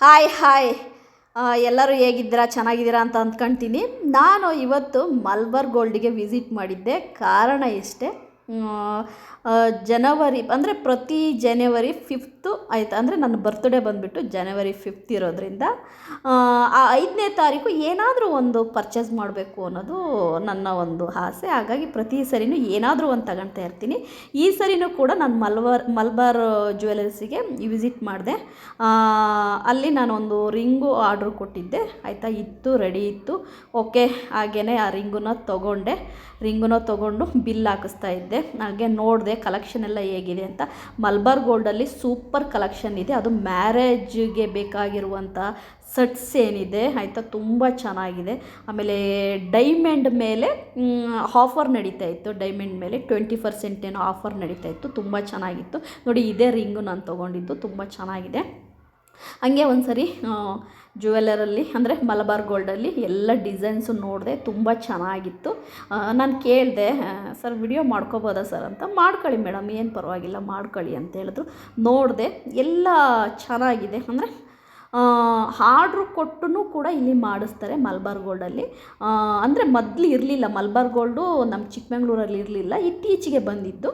Hi hi ಎಲ್ಲರೂ ಹೇಗಿದ್ದೀರಾ? ಚೆನ್ನಾಗಿದ್ದೀರಾ ಅಂತ ಅಂದ್ಕೊಳ್ತೀನಿ ನಾನು ಇವತ್ತು ಮಲ್ಬರ್ ಗೋಲ್ಡಿಗೆ ವಿಸಿಟ್ ಮಾಡಿದ್ದೆ. ಕಾರಣ ಇಷ್ಟೇ. ಜನವರಿ ಅಂದರೆ ಪ್ರತಿ ಜನವರಿ ಫಿಫ್ತು ಆಯ್ತು. ಅಂದರೆ ನನ್ನ ಬರ್ತ್ಡೇ ಬಂದುಬಿಟ್ಟು ಜನವರಿ ಫಿಫ್ತ್ ಇರೋದ್ರಿಂದ ಆ, ಐದನೇ ತಾರೀಕು ಏನಾದರೂ ಒಂದು ಪರ್ಚೇಸ್ ಮಾಡಬೇಕು ಅನ್ನೋದು ನನ್ನ ಒಂದು ಆಸೆ. ಹಾಗಾಗಿ ಪ್ರತಿ ಸರಿನೂ ಏನಾದರೂ ಒಂದು ತಗೊಳ್ತಾ ಇರ್ತೀನಿ. ಈ ಸರಿನೂ ಕೂಡ ನಾನು ಮಲ್ಬಾರ್ ಮಲ್ಬಾರ್ ಜ್ಯುವೆಲರ್ಸಿಗೆ ವಿಸಿಟ್ ಮಾಡಿದೆ. ಅಲ್ಲಿ ನಾನು ಒಂದು ರಿಂಗು ಆರ್ಡ್ರ್ ಕೊಟ್ಟಿದ್ದೆ. ಆಯಿತಾ? ಇತ್ತು ರೆಡಿ ಇತ್ತು. ಓಕೆ ಹಾಗೇ ಆ ರಿಂಗನ್ನ ತೊಗೊಂಡೆ. ರಿಂಗನ್ನ ತೊಗೊಂಡು ಬಿಲ್ ಹಾಕಿಸ್ತಾ ಇದ್ದೆ. ಹಾಗೆ ನೋಡಿದೆ ಕಲೆಕ್ಷನ್ ಎಲ್ಲ ಹೇಗಿದೆ ಅಂತ. ಮಲ್ಬಾರ್ ಗೋಲ್ಡಲ್ಲಿ ಸೂಪರ್ ಕಲೆಕ್ಷನ್ ಇದೆ. ಅದು ಮ್ಯಾರೇಜ್ಗೆ ಬೇಕಾಗಿರುವಂಥ ಸಟ್ಸ್ ಏನಿದೆ, ಆಯಿತಾ? ತುಂಬ ಚೆನ್ನಾಗಿದೆ. ಆಮೇಲೆ ಡೈಮಂಡ್ ಮೇಲೆ ಆಫರ್ ನಡೀತಾ ಇತ್ತು. ಡೈಮಂಡ್ ಮೇಲೆ ಟ್ವೆಂಟಿ ಪರ್ಸೆಂಟ್ ಏನೋ ಆಫರ್ ನಡೀತಾ ಇತ್ತು. ತುಂಬ ಚೆನ್ನಾಗಿತ್ತು. ನೋಡಿ, ಇದೇ ರಿಂಗು ನಾನು ತೊಗೊಂಡಿದ್ದು. ತುಂಬ ಚೆನ್ನಾಗಿದೆ. ಹಂಗೆ ಒಂದು ಸರಿ ಜ್ಯುವೆಲರಲ್ಲಿ ಅಂದರೆ ಮಲಬಾರ್ ಗೋಲ್ಡಲ್ಲಿ ಎಲ್ಲ ಡಿಸೈನ್ಸು ನೋಡಿದೆ ತುಂಬ ಚೆನ್ನಾಗಿತ್ತು. ನಾನು ಕೇಳಿದೆ ಸರ್ ವಿಡಿಯೋ ಮಾಡ್ಕೋಬೋದಾ ಸರ್ ಅಂತ? ಮಾಡ್ಕೊಳ್ಳಿ ಮೇಡಮ್, ಏನು ಪರವಾಗಿಲ್ಲ, ಮಾಡ್ಕೊಳ್ಳಿ ಅಂತ ಹೇಳಿದ್ರು. ನೋಡಿದೆ, ಎಲ್ಲ ಚೆನ್ನಾಗಿದೆ. ಅಂದರೆ ಆರ್ಡ್ರು ಕೊಟ್ಟು ಕೂಡ ಇಲ್ಲಿ ಮಾಡಿಸ್ತಾರೆ ಮಲ್ಬಾರ್ ಗೋಲ್ಡಲ್ಲಿ ಅಂದರೆ ಮೊದಲು ಇರಲಿಲ್ಲ. ಮಲ್ಬಾರ್ ಗೋಲ್ಡು ನಮ್ಮ ಚಿಕ್ಕಮಂಗ್ಳೂರಲ್ಲಿ ಇರಲಿಲ್ಲ. ಇತ್ತೀಚೆಗೆ ಬಂದಿದ್ದು.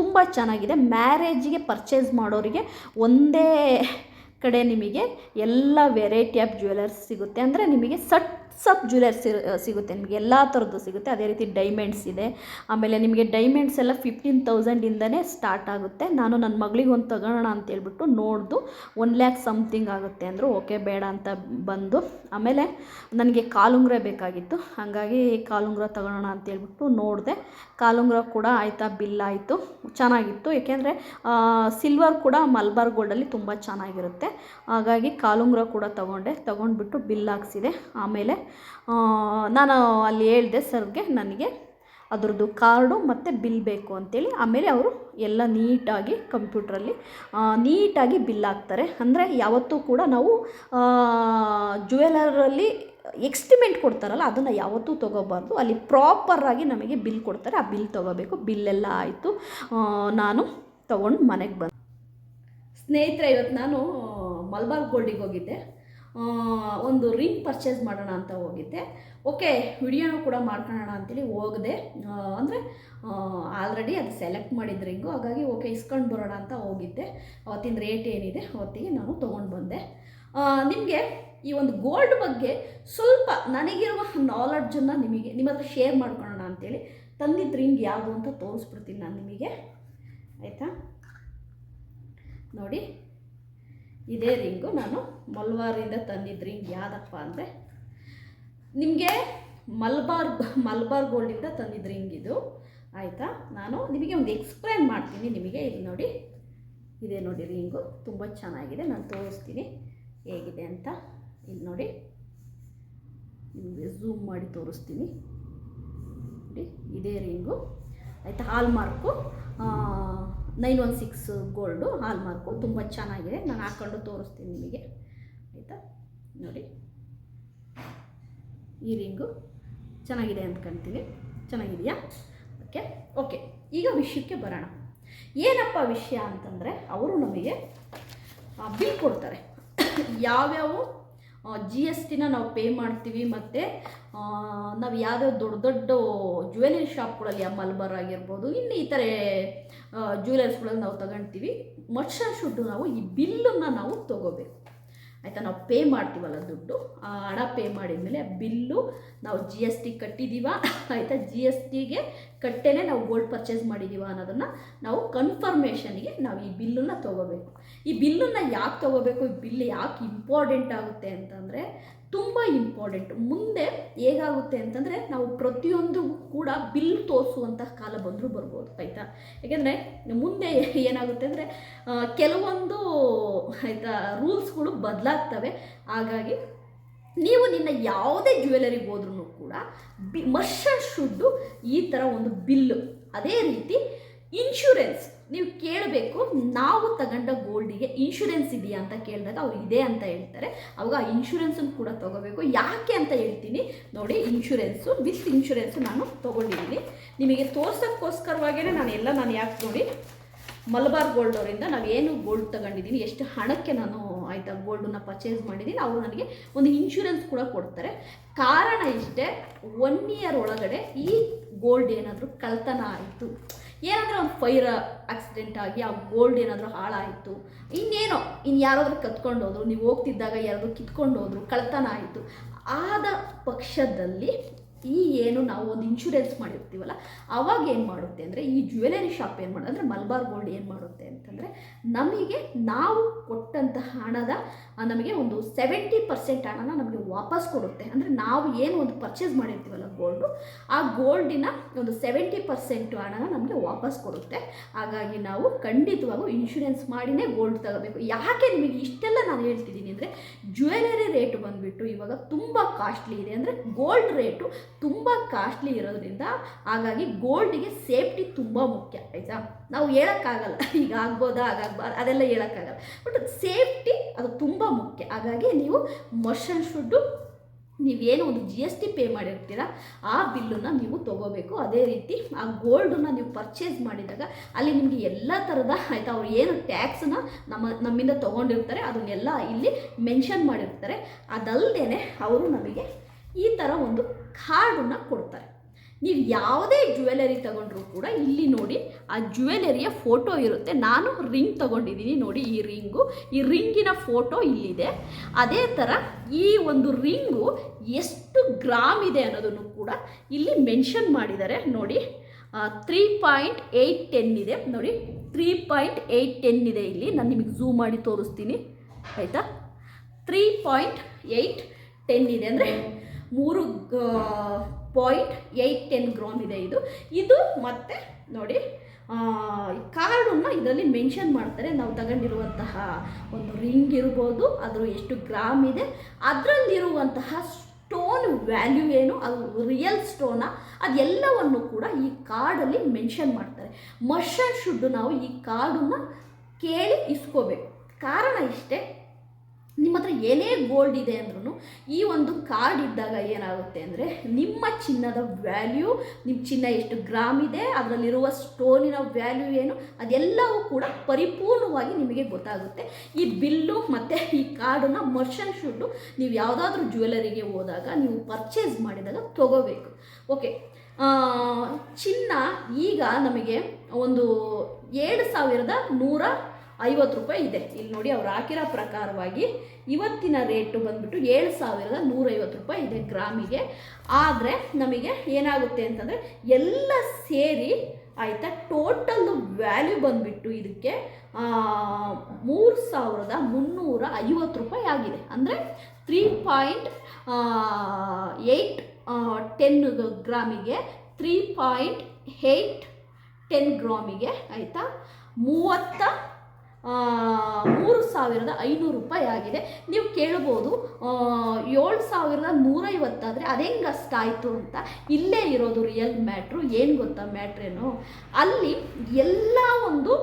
ತುಂಬ ಚೆನ್ನಾಗಿದೆ. ಮ್ಯಾರೇಜಿಗೆ ಪರ್ಚೇಸ್ ಮಾಡೋರಿಗೆ ಒಂದೇ ಕಡೆ ನಿಮಗೆ ಎಲ್ಲ ವೆರೈಟಿ ಆಫ್ ಜ್ಯುವೆಲರ್ಸ್ ಸಿಗುತ್ತೆ. ಅಂದರೆ ನಿಮಗೆ ಸಟ್ಸ್ ಆಫ್ ಜ್ಯುವೆಲರ್ಸ್ ಸಿಗುತ್ತೆ. ನಿಮಗೆ ಎಲ್ಲ ಥರದ್ದು ಸಿಗುತ್ತೆ. ಅದೇ ರೀತಿ ಡೈಮಂಡ್ಸ್ ಇದೆ. ಆಮೇಲೆ ನಿಮಗೆ ಡೈಮಂಡ್ಸ್ ಎಲ್ಲ ಫಿಫ್ಟೀನ್ ತೌಸಂಡಿಂದನೇ ಸ್ಟಾರ್ಟ್ ಆಗುತ್ತೆ. ನಾನು ನನ್ನ ಮಗಳಿಗೆ ಒಂದು ಅಂತ ಹೇಳ್ಬಿಟ್ಟು ನೋಡ್ದು ಒನ್ ಲ್ಯಾಕ್ ಸಮಥಿಂಗ್ ಆಗುತ್ತೆ ಅಂದರು ಓಕೆ, ಬೇಡ ಅಂತ ಬಂದು. ಆಮೇಲೆ ನನಗೆ ಕಾಲುಂಗ್ರ ಬೇಕಾಗಿತ್ತು. ಹಾಗಾಗಿ ಕಾಲುಂಗ್ರ ತಗೋಣ ಅಂತ ಹೇಳ್ಬಿಟ್ಟು ನೋಡಿದೆ. ಕಾಲುಂಗ್ರ ಕೂಡ ಆಯಿತಾ, ಬಿಲ್ ಆಯಿತು. ಚೆನ್ನಾಗಿತ್ತು. ಏಕೆಂದರೆ ಸಿಲ್ವರ್ ಕೂಡ ಮಲ್ಬಾರ್ ಗೋಲ್ಡಲ್ಲಿ ತುಂಬ ಚೆನ್ನಾಗಿರುತ್ತೆ. ಹಾಗಾಗಿ ಕಾಲುಂಗ್ರ ಕೂಡ ತಗೊಂಡೆ. ತೊಗೊಂಡ್ಬಿಟ್ಟು ಬಿಲ್ ಹಾಕ್ಸಿದೆ. ಆಮೇಲೆ ನಾನು ಅಲ್ಲಿ ಹೇಳಿದೆ ಸರ್ಗೆ ನನಗೆ ಅದರದ್ದು ಕಾರ್ಡು ಮತ್ತು ಬಿಲ್ ಬೇಕು ಅಂತೇಳಿ. ಆಮೇಲೆ ಅವರು ಎಲ್ಲ ನೀಟಾಗಿ ಕಂಪ್ಯೂಟ್ರಲ್ಲಿ ನೀಟಾಗಿ ಬಿಲ್ ಹಾಕ್ತಾರೆ. ಅಂದರೆ ಯಾವತ್ತೂ ಕೂಡ ನಾವು ಜ್ಯುವೆಲರಲ್ಲಿ ಎಕ್ಸ್ಟಿಮೆಂಟ್ ಕೊಡ್ತಾರಲ್ಲ, ಅದನ್ನು ಯಾವತ್ತೂ ತೊಗೋಬಾರ್ದು. ಅಲ್ಲಿ ಪ್ರಾಪರಾಗಿ ನಮಗೆ ಬಿಲ್ ಕೊಡ್ತಾರೆ. ಆ ಬಿಲ್ ತೊಗೋಬೇಕು. ಬಿಲ್ಲೆಲ್ಲ ಆಯಿತು. ನಾನು ತೊಗೊಂಡು ಮನೆಗೆ ಬಂದೆ. ಸ್ನೇಹಿತರೆ, ಇವತ್ತು ನಾನು ಮಲ್ಬಾರ್ ಗೋಲ್ಡಿಗೆ ಹೋಗಿದ್ದೆ. ಒಂದು ರಿಂಗ್ ಪರ್ಚೇಸ್ ಮಾಡೋಣ ಅಂತ ಹೋಗಿದ್ದೆ. ಓಕೆ ವಿಡಿಯೋನು ಕೂಡ ಮಾಡ್ಕೊಳ್ಳೋಣ ಅಂತೇಳಿ ಹೋಗಿದೆ. ಅಂದರೆ ಆಲ್ರೆಡಿ ಅದು ಸೆಲೆಕ್ಟ್ ಮಾಡಿದ ರಿಂಗು ಹಾಗಾಗಿ ಓಕೆ ಇಸ್ಕೊಂಡು ಬರೋಣ ಅಂತ ಹೋಗಿದ್ದೆ. ಅವತ್ತಿನ ರೇಟ್ ಏನಿದೆ, ಅವತ್ತಿಗೆ ನಾನು ತೊಗೊಂಡು ಬಂದೆ. ನಿಮಗೆ ಈ ಒಂದು ಗೋಲ್ಡ್ ಬಗ್ಗೆ ಸ್ವಲ್ಪ ನನಗಿರುವ ನಾಲೆಡ್ಜನ್ನು ನಿಮಗೆ, ನಿಮ್ಮ ಹತ್ರ ಶೇರ್ ಮಾಡ್ಕೊಳ್ಳೋಣ ಅಂತೇಳಿ ತಂದಿದ್ದ ರಿಂಗ್ ಯಾವುದು ಅಂತ ತೋರಿಸ್ಬಿಡ್ತೀನಿ ನಾನು ನಿಮಗೆ. ಆಯಿತಾ? ನೋಡಿ. ಇದೇ ರಿಂಗು ನಾನು ಮಲ್ಬಾರಿಂದ ತಂದಿದ್ದ ರಿಂಗ್ ಯಾವುದಪ್ಪ ಅಂದರೆ ನಿಮಗೆ ಮಲ್ಬಾರ್ ಮಲ್ಬಾರ್ ಗೋಲ್ಡಿಂದ ತಂದಿದ್ದ ರಿಂಗ್ ಇದು. ಆಯಿತಾ? ನಾನು ನಿಮಗೆ ಒಂದು ಎಕ್ಸ್ಪ್ಲೈನ್ ಮಾಡ್ತೀನಿ ನಿಮಗೆ. ಇಲ್ಲಿ ನೋಡಿ. ಇದೆ ನೋಡಿ ರಿಂಗು. ತುಂಬ ಚೆನ್ನಾಗಿದೆ. ನಾನು ತೋರಿಸ್ತೀನಿ ಹೇಗಿದೆ ಅಂತ. ಇಲ್ಲಿ ನೋಡಿ. ನಿಮಗೆ ಝೂಮ್ ಮಾಡಿ ತೋರಿಸ್ತೀನಿ. ನೋಡಿ, ಇದೇ ರಿಂಗು. ಆಯಿತಾ? Hallmark nine one six gold hallmark. ತುಂಬ ಚೆನ್ನಾಗಿದೆ. ನಾನು ಹಾಕ್ಕೊಂಡು ತೋರಿಸ್ತೀನಿ ನಿಮಗೆ. ಆಯಿತಾ? ನೋಡಿ. ಈ ರಿಂಗು ಚೆನ್ನಾಗಿದೆ ಅಂದ್ಕೊಂತೀನಿ ಚೆನ್ನಾಗಿದೆಯಾ? ಓಕೆ. ಓಕೆ. ಈಗ ವಿಷಯಕ್ಕೆ ಬರೋಣ. ಏನಪ್ಪ ವಿಷಯ ಅಂತಂದರೆ, ಅವರು ನಮಗೆ ಬಿಲ್ ಕೊಡ್ತಾರೆ. ಯಾವ್ಯಾವ ಜಿ ಎಸ್ ಟಿನ ನಾವು ಪೇ ಮಾಡ್ತೀವಿ ಮತ್ತು ನಾವು ಯಾವುದೋ ದೊಡ್ಡ ದೊಡ್ಡ ಜ್ಯುವೆಲರಿ ಶಾಪ್ಗಳಲ್ಲಿ ಮಲ್ಬಾರ್ ಆಗಿರ್ಬೋದು, ಇನ್ನು ಈ ಥರ ಜ್ಯುವೆಲರ್ಸ್ಗಳಲ್ಲಿ ನಾವು ತಗೊಳ್ತೀವಿ ಮರ್ಷನ್ ಶುಡ್ಡು ನಾವು ಈ ಬಿಲ್ಲನ್ನು ನಾವು ತೊಗೋಬೇಕು. ಆಯಿತಾ, ನಾವು ಪೇ ಮಾಡ್ತೀವಲ್ಲ ದುಡ್ಡು, ಆ ಹಣ ಪೇ ಮಾಡಿದ್ಮೇಲೆ ಬಿಲ್ಲು ನಾವು ಜಿ ಎಸ್ ಟಿ ಕಟ್ಟಿದ್ದೀವ ಆಯಿತಾ ಜಿ ಎಸ್ ಟಿಗೆ ಕಟ್ಟೇನೆ ನಾವು ಗೋಲ್ಡ್ ಪರ್ಚೇಸ್ ಮಾಡಿದ್ದೀವ ಅನ್ನೋದನ್ನು ನಾವು ಕನ್ಫರ್ಮೇಷನ್ಗೆ ನಾವು ಈ ಬಿಲ್ಲನ್ನು ತೊಗೋಬೇಕು. ಈ ಬಿಲ್ಲನ್ನು ಯಾಕೆ ತೊಗೋಬೇಕು, ಈ ಬಿಲ್ ಯಾಕೆ ಇಂಪಾರ್ಟೆಂಟ್ ಆಗುತ್ತೆ ಅಂತಂದರೆ ತುಂಬ ಇಂಪಾರ್ಟೆಂಟ್ ಮುಂದೆ ಹೇಗಾಗುತ್ತೆ ಅಂತಂದರೆ ನಾವು ಪ್ರತಿಯೊಂದು ಕೂಡ ಬಿಲ್ ತೋರಿಸುವಂತಹ ಕಾಲ ಬಂದರೂ ಬರ್ಬೋದು, ಆಯಿತಾ? ಯಾಕೆಂದರೆ ಮುಂದೆ ಏನಾಗುತ್ತೆ ಅಂದರೆ ಕೆಲವೊಂದು, ಆಯಿತಾ ರೂಲ್ಸ್ಗಳು ಬದಲಾಗ್ತವೆ. ಹಾಗಾಗಿ ನೀವು ನಿನ್ನ ಯಾವುದೇ ಜ್ಯುವೆಲರಿಗೆ ಹೋದ್ರೂ ಕೂಡ ಬಿ ಮರ್ಷ ಶುಡ್ಡು ಈ ಥರ ಒಂದು ಬಿಲ್ಲು ಅದೇ ರೀತಿ ಇನ್ಶೂರೆನ್ಸ್ ನೀವು ಕೇಳಬೇಕು, ನಾವು ತಗೊಂಡ ಗೋಲ್ಡಿಗೆ ಇನ್ಶೂರೆನ್ಸ್ ಇದೆಯಾ ಅಂತ ಕೇಳಿದಾಗ ಅವ್ರು ಇದೆ ಅಂತ ಹೇಳ್ತಾರೆ. ಅವಾಗ ಆ ಇನ್ಶೂರೆನ್ಸನ್ನು ಕೂಡ ತೊಗೋಬೇಕು. ಯಾಕೆ ಅಂತ ಹೇಳ್ತೀನಿ. ನೋಡಿ ಇನ್ಶೂರೆನ್ಸು ವಿತ್ ಇನ್ಶೂರೆನ್ಸು ನಾನು ತೊಗೊಂಡಿದ್ದೀನಿ. ನಿಮಗೆ ತೋರ್ಸೋಕ್ಕೋಸ್ಕರವಾಗೇ ನಾನು ಎಲ್ಲ ನಾನು ಯಾಕೆ ನೋಡಿ, ಮಲಬಾರ್ ಗೋಲ್ಡ್ ಅವರಿಂದ ನಾವು ಏನು ಗೋಲ್ಡ್ ತಗೊಂಡಿದ್ದೀನಿ ಎಷ್ಟು ಹಣಕ್ಕೆ ನಾನು ಆಯಿತಾ ಗೋಲ್ಡನ್ನ ಪರ್ಚೇಸ್ ಮಾಡಿದ್ದೀನಿ ಅವರು ನನಗೆ ಒಂದು ಇನ್ಶೂರೆನ್ಸ್ ಕೂಡ ಕೊಡ್ತಾರೆ. ಕಾರಣ ಇಷ್ಟೇ ಒನ್ ಇಯರ್ ಒಳಗಡೆ ಈ ಗೋಲ್ಡ್ ಏನಾದರೂ ಕಳ್ತನ ಆಯಿತು. ಫೈರ್ ಆಕ್ಸಿಡೆಂಟ್ ಆಗಿ ಆ ಗೋಲ್ಡ್ ಏನಾದರೂ ಹಾಳಾಯಿತು. ಇನ್ನೇನೋ ಇನ್ನು ಯಾರಾದರೂ ಕತ್ಕೊಂಡು ಹೋದ್ರು ನೀವು ಹೋಗ್ತಿದ್ದಾಗ ಯಾರಾದರೂ ಕಿತ್ಕೊಂಡು ಹೋದ್ರು ಕಳ್ತನ ಆಯಿತು. ಆದ ಪಕ್ಷದಲ್ಲಿ ಈ ಏನು ನಾವು ಒಂದು ಇನ್ಶೂರೆನ್ಸ್ ಮಾಡಿರ್ತೀವಲ್ಲ, ಅವಾಗ ಏನು ಮಾಡುತ್ತೆ ಅಂದರೆ ಈ ಜ್ಯುವೆಲರಿ ಶಾಪ್ ಏನು ಮಾಡೋದು ಅಂದರೆ ಮಲ್ಬಾರ್ ಗೋಲ್ಡ್ ಏನು ಮಾಡುತ್ತೆ ಅಂತಂದರೆ ನಮಗೆ ನಾವು ಕೊಟ್ಟಂತಹ ಹಣದ ನಮಗೆ ಒಂದು ಸೆವೆಂಟಿ ಪರ್ಸೆಂಟ್ ಹಣನ ನಮಗೆ ವಾಪಸ್ ಕೊಡುತ್ತೆ. ಅಂದರೆ ನಾವು ಏನು ಒಂದು ಪರ್ಚೇಸ್ ಮಾಡಿರ್ತೀವಲ್ಲ ಗೋಲ್ಡು ಆ ಗೋಲ್ಡಿನ ಒಂದು ಸೆವೆಂಟಿ ಪರ್ಸೆಂಟ್ ಹಣನ ನಮಗೆ ವಾಪಸ್ ಕೊಡುತ್ತೆ. ಹಾಗಾಗಿ ನಾವು ಖಂಡಿತವಾಗೂ ಇನ್ಶೂರೆನ್ಸ್ ಮಾಡಿನೇ ಗೋಲ್ಡ್ ತಗೋಬೇಕು. ಯಾಕೆ ನಿಮಗೆ ಇಷ್ಟೆಲ್ಲ ನಾನು ಹೇಳ್ತಿದ್ದೀನಿ ಅಂದರೆ ಜ್ಯುವೆಲರಿ ರೇಟ್ ಬಂದುಬಿಟ್ಟು ಇವಾಗ ತುಂಬ ಕಾಸ್ಟ್ಲಿ ಇದೆ. ಅಂದರೆ ಗೋಲ್ಡ್ ರೇಟು ತುಂಬ ಕಾಸ್ಟ್ಲಿ ಇರೋದ್ರಿಂದ ಹಾಗಾಗಿ ಗೋಲ್ಡಿಗೆ ಸೇಫ್ಟಿ ತುಂಬ ಮುಖ್ಯ, ಆಯಿತಾ? ನಾವು ಹೇಳೋಕ್ಕಾಗಲ್ಲ. ಈಗ ಆಗ್ಬೋದಾ? ಆಗಾಗ್ಬಾರ್ದು? ಅದೆಲ್ಲ ಹೇಳೋಕ್ಕಾಗಲ್ಲ. ಬಟ್ ಸೇಫ್ಟಿ ಅದು ತುಂಬ ಮುಖ್ಯ. ಹಾಗಾಗಿ ನೀವು ಮೊಷನ್ ಶುಡ್ಡು ನೀವೇನು ಒಂದು ಜಿ ಎಸ್ ಟಿ ಪೇ ಮಾಡಿರ್ತೀರ, ಆ ಬಿಲ್ಲನ್ನು ನೀವು ತೊಗೋಬೇಕು. ಅದೇ ರೀತಿ ಆ ಗೋಲ್ಡನ್ನು ನೀವು ಪರ್ಚೇಸ್ ಮಾಡಿದಾಗ ಅಲ್ಲಿ ನಿಮಗೆ ಎಲ್ಲ ಥರದ ಆಯಿತಾ, ಅವ್ರು ಏನು ಟ್ಯಾಕ್ಸನ್ನ ನಮ್ಮ, ನಮ್ಮಿಂದ ತೊಗೊಂಡಿರ್ತಾರೆ, ಅದನ್ನೆಲ್ಲ ಇಲ್ಲಿ ಮೆನ್ಷನ್ ಮಾಡಿರ್ತಾರೆ. ಅದಲ್ಲದೆ ಅವರು ನಮಗೆ ಈ ಥರ ಒಂದು ಕಾರ್ಡನ್ನು ಕೊಡ್ತಾರೆ. ನೀವು ಯಾವುದೇ ಜ್ಯುವೆಲರಿ ತಗೊಂಡ್ರೂ ಕೂಡ ಇಲ್ಲಿ ನೋಡಿ ಆ ಜ್ಯುವೆಲರಿಯ ಫೋಟೋ ಇರುತ್ತೆ. ನಾನು ರಿಂಗ್ ತಗೊಂಡಿದ್ದೀನಿ ನೋಡಿ ಈ ರಿಂಗು ಈ ರಿಂಗಿನ ಫೋಟೋ ಇಲ್ಲಿದೆ. ಅದೇ ಥರ ಈ ಒಂದು ರಿಂಗು ಎಷ್ಟು ಗ್ರಾಮ್ ಇದೆ ಅನ್ನೋದನ್ನು ಕೂಡ ಇಲ್ಲಿ ಮೆನ್ಷನ್ ಮಾಡಿದ್ದಾರೆ. ನೋಡಿ ತ್ರೀ ಪಾಯಿಂಟ್ ಏಯ್ಟ್ ಟೆನ್ ಇದೆ. ನೋಡಿ ತ್ರೀ ಪಾಯಿಂಟ್ ಏಯ್ಟ್ ಟೆನ್ ಇದೆ ಇಲ್ಲಿ. ನಾನು ನಿಮಗೆ ಝೂಮ್ ಮಾಡಿ ತೋರಿಸ್ತೀನಿ. ಆಯಿತಾ? ತ್ರೀ ಪಾಯಿಂಟ್ ಏಯ್ಟ್ ಟೆನ್ ಇದೆ ಅಂದರೆ ಮೂರು ಪಾಯಿಂಟ್ ಏಯ್ಟ್ ಟೆನ್ ಗ್ರಾಮ್ ಇದೆ ಇದು. ಇದು ಮತ್ತೆ ನೋಡಿ ಕಾರ್ಡನ್ನು ಇದರಲ್ಲಿ ಮೆನ್ಷನ್ ಮಾಡ್ತಾರೆ. ನಾವು ತಗೊಂಡಿರುವಂತಹ ಒಂದು ರಿಂಗ್ ಇರ್ಬೋದು ಅದರ ಎಷ್ಟು ಗ್ರಾಮ್ ಇದೆ. ಅದರಲ್ಲಿರುವಂತಹ ಸ್ಟೋನ್ ವ್ಯಾಲ್ಯೂ ಏನು, ಅದು ರಿಯಲ್ ಸ್ಟೋನಾ ಅದೆಲ್ಲವನ್ನು ಕೂಡ ಈ ಕಾರ್ಡಲ್ಲಿ ಮೆನ್ಷನ್ ಮಾಡ್ತಾರೆ. ಮಷನ್ ಶುಡ್ ನಾವು ಈ ಕಾರ್ಡನ್ನು ಕೇಳಿ ಇಸ್ಕೋಬೇಕು. ಕಾರಣ ಇಷ್ಟೇ ನಿಮ್ಮ ಹತ್ರ ಏನೇ ಗೋಲ್ಡ್ ಇದೆ ಅಂದ್ರೂ ಈ ಒಂದು ಕಾರ್ಡ್ ಇದ್ದಾಗ ಏನಾಗುತ್ತೆ ಅಂದರೆ ನಿಮ್ಮ ಚಿನ್ನದ ವ್ಯಾಲ್ಯೂ ನಿಮ್ಮ ಚಿನ್ನ ಎಷ್ಟು ಗ್ರಾಮ್ ಇದೆ, ಅದರಲ್ಲಿರುವ ಸ್ಟೋನಿನ ವ್ಯಾಲ್ಯೂ ಏನು, ಅದೆಲ್ಲವೂ ಕೂಡ ಪರಿಪೂರ್ಣವಾಗಿ ನಿಮಗೆ ಗೊತ್ತಾಗುತ್ತೆ. ಈ ಬಿಲ್ಲು ಮತ್ತು ಈ ಕಾರ್ಡನ್ನು ಮರ್ಷನ್ ಶುಡ್ಡು ನೀವು ಯಾವುದಾದ್ರೂ ಜ್ಯುವೆಲರಿಗೆ ಹೋದಾಗ ನೀವು ಪರ್ಚೇಸ್ ಮಾಡಿದಾಗ ತಗೋಬೇಕು. ಓಕೆ ಚಿನ್ನ ಈಗ ನಮಗೆ ಒಂದು ಏಳು ಸಾವಿರದ ನೂರ ಐವತ್ತು ರೂಪಾಯಿ ಇದೆ. ಇಲ್ಲಿ ನೋಡಿ ಅವ್ರು ಹಾಕಿರೋ ಪ್ರಕಾರವಾಗಿ ಇವತ್ತಿನ ರೇಟು ಬಂದ್ಬಿಟ್ಟು ಏಳು ಸಾವಿರದ ನೂರೈವತ್ತು ರೂಪಾಯಿ ಇದೆ ಗ್ರಾಮಿಗೆ. ಆದರೆ ನಮಗೆ ಏನಾಗುತ್ತೆ ಅಂತಂದರೆ ಎಲ್ಲ ಸೇರಿ ಆಯಿತಾ ಟೋಟಲ್ ವ್ಯಾಲ್ಯೂ ಬಂದುಬಿಟ್ಟು ಇದಕ್ಕೆ ಮೂರು ಸಾವಿರದ ಮುನ್ನೂರ ಐವತ್ತು ರೂಪಾಯಿ ಆಗಿದೆ. ಅಂದರೆ ತ್ರೀ ಪಾಯಿಂಟ್ ಏಯ್ಟ್ ಟೆನ್ ಗ್ರಾಮಿಗೆ ತ್ರೀ ಪಾಯಿಂಟ್ ಏಯ್ಟ್ ಟೆನ್ ಗ್ರಾಮಿಗೆ ಆಯಿತಾ, ಮೂವತ್ತ ಮೂರು ಸಾವಿರದ ಐನೂರು ರೂಪಾಯಿ ಆಗಿದೆ. ನೀವು ಕೇಳ್ಬೋದು ಏಳು ಸಾವಿರದ ನೂರೈವತ್ತಾದರೆ ಅದೆಂಗೆ ಅಷ್ಟಾಯಿತು ಅಂತ. ಇಲ್ಲೇ ಇರೋದು ರಿಯಲ್ ಮ್ಯಾಟ್ರು ಏನು ಗೊತ್ತಾ ಮ್ಯಾಟ್ರೇನು ಅಲ್ಲಿ ಎಲ್ಲ ಒಂದು,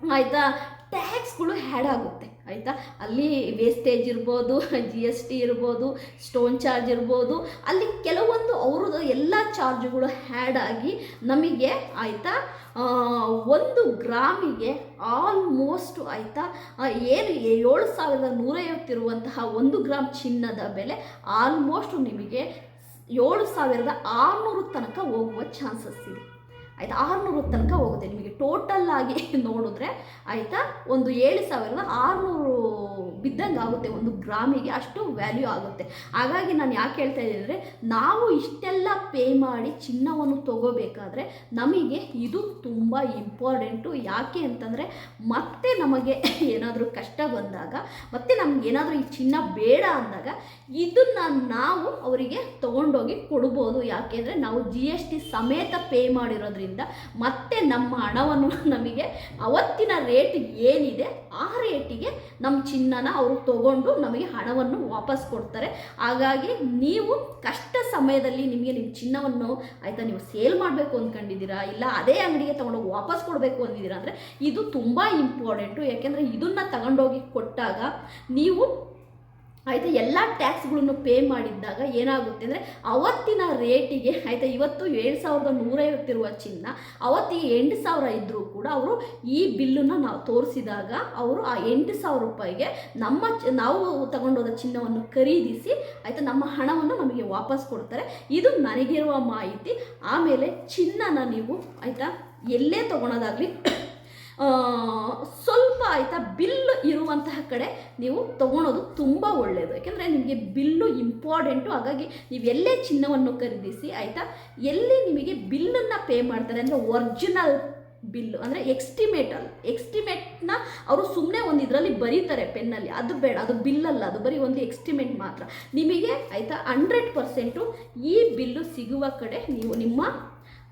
ಆಯಿತಾ? ಟ್ಯಾಕ್ಸ್ಗಳು ಹ್ಯಾಡ್ ಆಗುತ್ತೆ, ಆಯಿತಾ? ಅಲ್ಲಿ ವೇಸ್ಟೇಜ್ ಇರ್ಬೋದು ಜಿ ಎಸ್ ಟಿ ಇರ್ಬೋದು ಸ್ಟೋನ್ ಚಾರ್ಜ್ ಇರ್ಬೋದು, ಅಲ್ಲಿ ಕೆಲವೊಂದು ಅವ್ರದ್ದು ಎಲ್ಲ ಚಾರ್ಜ್ಗಳು ಹ್ಯಾಡ್ ಆಗಿ ನಮಗೆ ಆಯಿತಾ ಒಂದು ಗ್ರಾಮಿಗೆ ಆಲ್ಮೋಸ್ಟ್ ಆಯಿತಾ ಏನು ಏಳು ಸಾವಿರದ ನೂರೈವತ್ತಿರುವಂತಹ ಒಂದು ಗ್ರಾಮ್ ಚಿನ್ನದ ಬೆಲೆ ಆಲ್ಮೋಸ್ಟ್ ನಿಮಗೆ ಏಳು ಸಾವಿರದ ಆರುನೂರು ತನಕ ಹೋಗುವ ಚಾನ್ಸಸ್ ಇದೆ. ಆಯಿತಾ? ಆರುನೂರು ತನಕ ಹೋಗುತ್ತೆ. ನಿಮಗೆ ಟೋಟಲ್ ಆಗಿ ನೋಡಿದ್ರೆ ಆಯಿತಾ? ಒಂದು ಏಳು ಸಾವಿರದ ಆರುನೂರು ಬಿದ್ದಂಗೆ ಆಗುತ್ತೆ. ಒಂದು ಗ್ರಾಮಿಗೆ ಅಷ್ಟು ವ್ಯಾಲ್ಯೂ ಆಗುತ್ತೆ. ಹಾಗಾಗಿ ನಾನು ಯಾಕೆ ಹೇಳ್ತಾ ಇದ್ದೀನಿ ಅಂದರೆ, ನಾವು ಇಷ್ಟೆಲ್ಲ ಪೇ ಮಾಡಿ ಚಿನ್ನವನ್ನು ತಗೋಬೇಕಾದ್ರೆ ನಮಗೆ ಇದು ತುಂಬ ಇಂಪಾರ್ಟೆಂಟು ಯಾಕೆ ಅಂತಂದರೆ, ಮತ್ತೆ ನಮಗೆ ಏನಾದರೂ ಕಷ್ಟ ಬಂದಾಗ, ಮತ್ತೆ ನಮ್ಗೆ ಏನಾದರೂ ಈ ಚಿನ್ನ ಬೇಡ ಅಂದಾಗ, ಇದನ್ನು ನಾವು ಅವರಿಗೆ ತೊಗೊಂಡೋಗಿ ಕೊಡ್ಬೋದು. ಯಾಕೆಂದರೆ ನಾವು ಜಿ ಎಸ್ ಟಿ ಸಮೇತ ಪೇ ಮಾಡಿರೋದ್ರಿಂದ. ಮತ್ತೆ ನಮ್ಮ ಹಣವನ್ನು ನಮಗೆ ಅವತ್ತಿನ ರೇಟ್ ಏನಿದೆ, ಆ ರೇಟಿಗೆ ನಮ್ಮ ಚಿನ್ನನ ಅವರು ತಗೊಂಡು ನಮಗೆ ಹಣವನ್ನು ವಾಪಸ್ ಕೊಡ್ತಾರೆ. ಹಾಗಾಗಿ ನೀವು ಕಷ್ಟ ಸಮಯದಲ್ಲಿ ನಿಮಗೆ ನಿಮ್ಮ ಚಿನ್ನವನ್ನು ಆಯಿತಾ ನೀವು ಸೇಲ್ ಮಾಡಬೇಕು ಅಂದ್ಕೊಂಡಿದ್ದೀರಾ ಇಲ್ಲ ಅದೇ ಅಂಗಡಿಗೆ ತೊಗೊಂಡೋಗಿ ವಾಪಸ್ ಕೊಡಬೇಕು ಅಂದಿದ್ದೀರಾ ಅಂದರೆ ಇದು ತುಂಬ ಇಂಪಾರ್ಟೆಂಟು ಯಾಕೆಂದರೆ ಇದನ್ನು ತಗೊಂಡೋಗಿ ಕೊಟ್ಟಾಗ ನೀವು ಆಯಿತಾ, ಎಲ್ಲ ಟ್ಯಾಕ್ಸ್ಗಳನ್ನು ಪೇ ಮಾಡಿದ್ದಾಗ ಏನಾಗುತ್ತೆ ಅಂದರೆ ಅವತ್ತಿನ ರೇಟಿಗೆ ಆಯಿತಾ, ಇವತ್ತು ಏಳು ಸಾವಿರದ ನೂರೈವತ್ತಿರುವ ಚಿನ್ನ, ಅವತ್ತಿಗೆ ಎಂಟು ಸಾವಿರ ಇದ್ದರೂ ಕೂಡ ಅವರು ಈ ಬಿಲ್ಲನ್ನು ನಾವು ತೋರಿಸಿದಾಗ ಅವರು ಆ ಎಂಟು ಸಾವಿರ ರೂಪಾಯಿಗೆ ನಮ್ಮ ನಾವು ತಗೊಂಡೋದ ಚಿನ್ನವನ್ನು ಖರೀದಿಸಿ ಆಯಿತಾ, ನಮ್ಮ ಹಣವನ್ನು ನಮಗೆ ವಾಪಸ್ ಕೊಡ್ತಾರೆ. ಇದು ನನಗಿರುವ ಮಾಹಿತಿ. ಆಮೇಲೆ ಚಿನ್ನನ ನೀವು ಆಯಿತಾ, ಎಲ್ಲೇ ತೊಗೊಳೋದಾಗಲಿ ಸ್ವಲ್ಪ ಆಯಿತಾ ಬಿಲ್ಲು ಇರುವಂತಹ ಕಡೆ ನೀವು ತಗೊಳೋದು ತುಂಬ ಒಳ್ಳೆಯದು ಯಾಕೆಂದರೆ ನಿಮಗೆ ಬಿಲ್ಲು ಇಂಪಾರ್ಟೆಂಟು ಹಾಗಾಗಿ ನೀವು ಎಲ್ಲೇ ಚಿನ್ನವನ್ನು ಖರೀದಿಸಿ, ಆಯಿತಾ? ಎಲ್ಲಿ ನಿಮಗೆ ಬಿಲ್ಲನ್ನು ಪೇ ಮಾಡ್ತಾರೆ ಅಂದರೆ ಒರ್ಜಿನಲ್ ಬಿಲ್ಲು, ಅಂದರೆ ಎಕ್ಸ್ಟಿಮೇಟಲ್ ಎಕ್ಸ್ಟಿಮೇಟ್ನ ಅವರು ಸುಮ್ಮನೆ ಒಂದು ಇದರಲ್ಲಿ ಬರೀತಾರೆ ಪೆನ್ನಲ್ಲಿ. ಅದು ಬೇಡ, ಅದು ಬಿಲ್ಲಲ್ಲ, ಅದು ಬರೀ ಒಂದು ಎಕ್ಸ್ಟಿಮೇಟ್ ಮಾತ್ರ. ನಿಮಗೆ, ಆಯಿತಾ ಹಂಡ್ರೆಡ್ ಪರ್ಸೆಂಟು ಈ ಬಿಲ್ಲು ಸಿಗುವ ಕಡೆ ನೀವು ನಿಮ್ಮ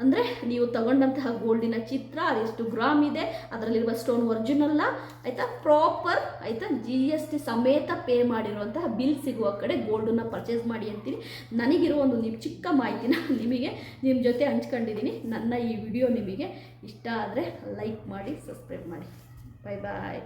ಅಂದರೆ ನೀವು ತಗೊಂಡಂತಹ ಗೋಲ್ಡಿನ ಚಿತ್ರ, ಅದೆಷ್ಟು ಗ್ರಾಮ್ ಇದೆ, ಅದರಲ್ಲಿರುವ ಸ್ಟೋನ್ ಒರಿಜಿನಲ್ಲ ಆಯಿತಾ? ಪ್ರಾಪರ್ ಆಯಿತಾ? ಜಿ ಎಸ್ ಟಿ ಸಮೇತ ಪೇ ಮಾಡಿರುವಂತಹ ಬಿಲ್ ಸಿಗುವ ಕಡೆ ಗೋಲ್ಡನ್ನು ಪರ್ಚೇಸ್ ಮಾಡಿ ಅಂತೀನಿ. ನನಗಿರೋ ಒಂದು ನಿಮ್ಮ ಚಿಕ್ಕ ಮಾಹಿತಿನ ನಿಮಗೆ ನಿಮ್ಮ ಜೊತೆ ಹಂಚ್ಕೊಂಡಿದ್ದೀನಿ. ನನ್ನ ಈ ವಿಡಿಯೋ ನಿಮಗೆ ಇಷ್ಟ ಆದರೆ ಲೈಕ್ ಮಾಡಿ ಸಬ್ಸ್ಕ್ರೈಬ್ ಮಾಡಿ. ಬಾಯ್ ಬಾಯ್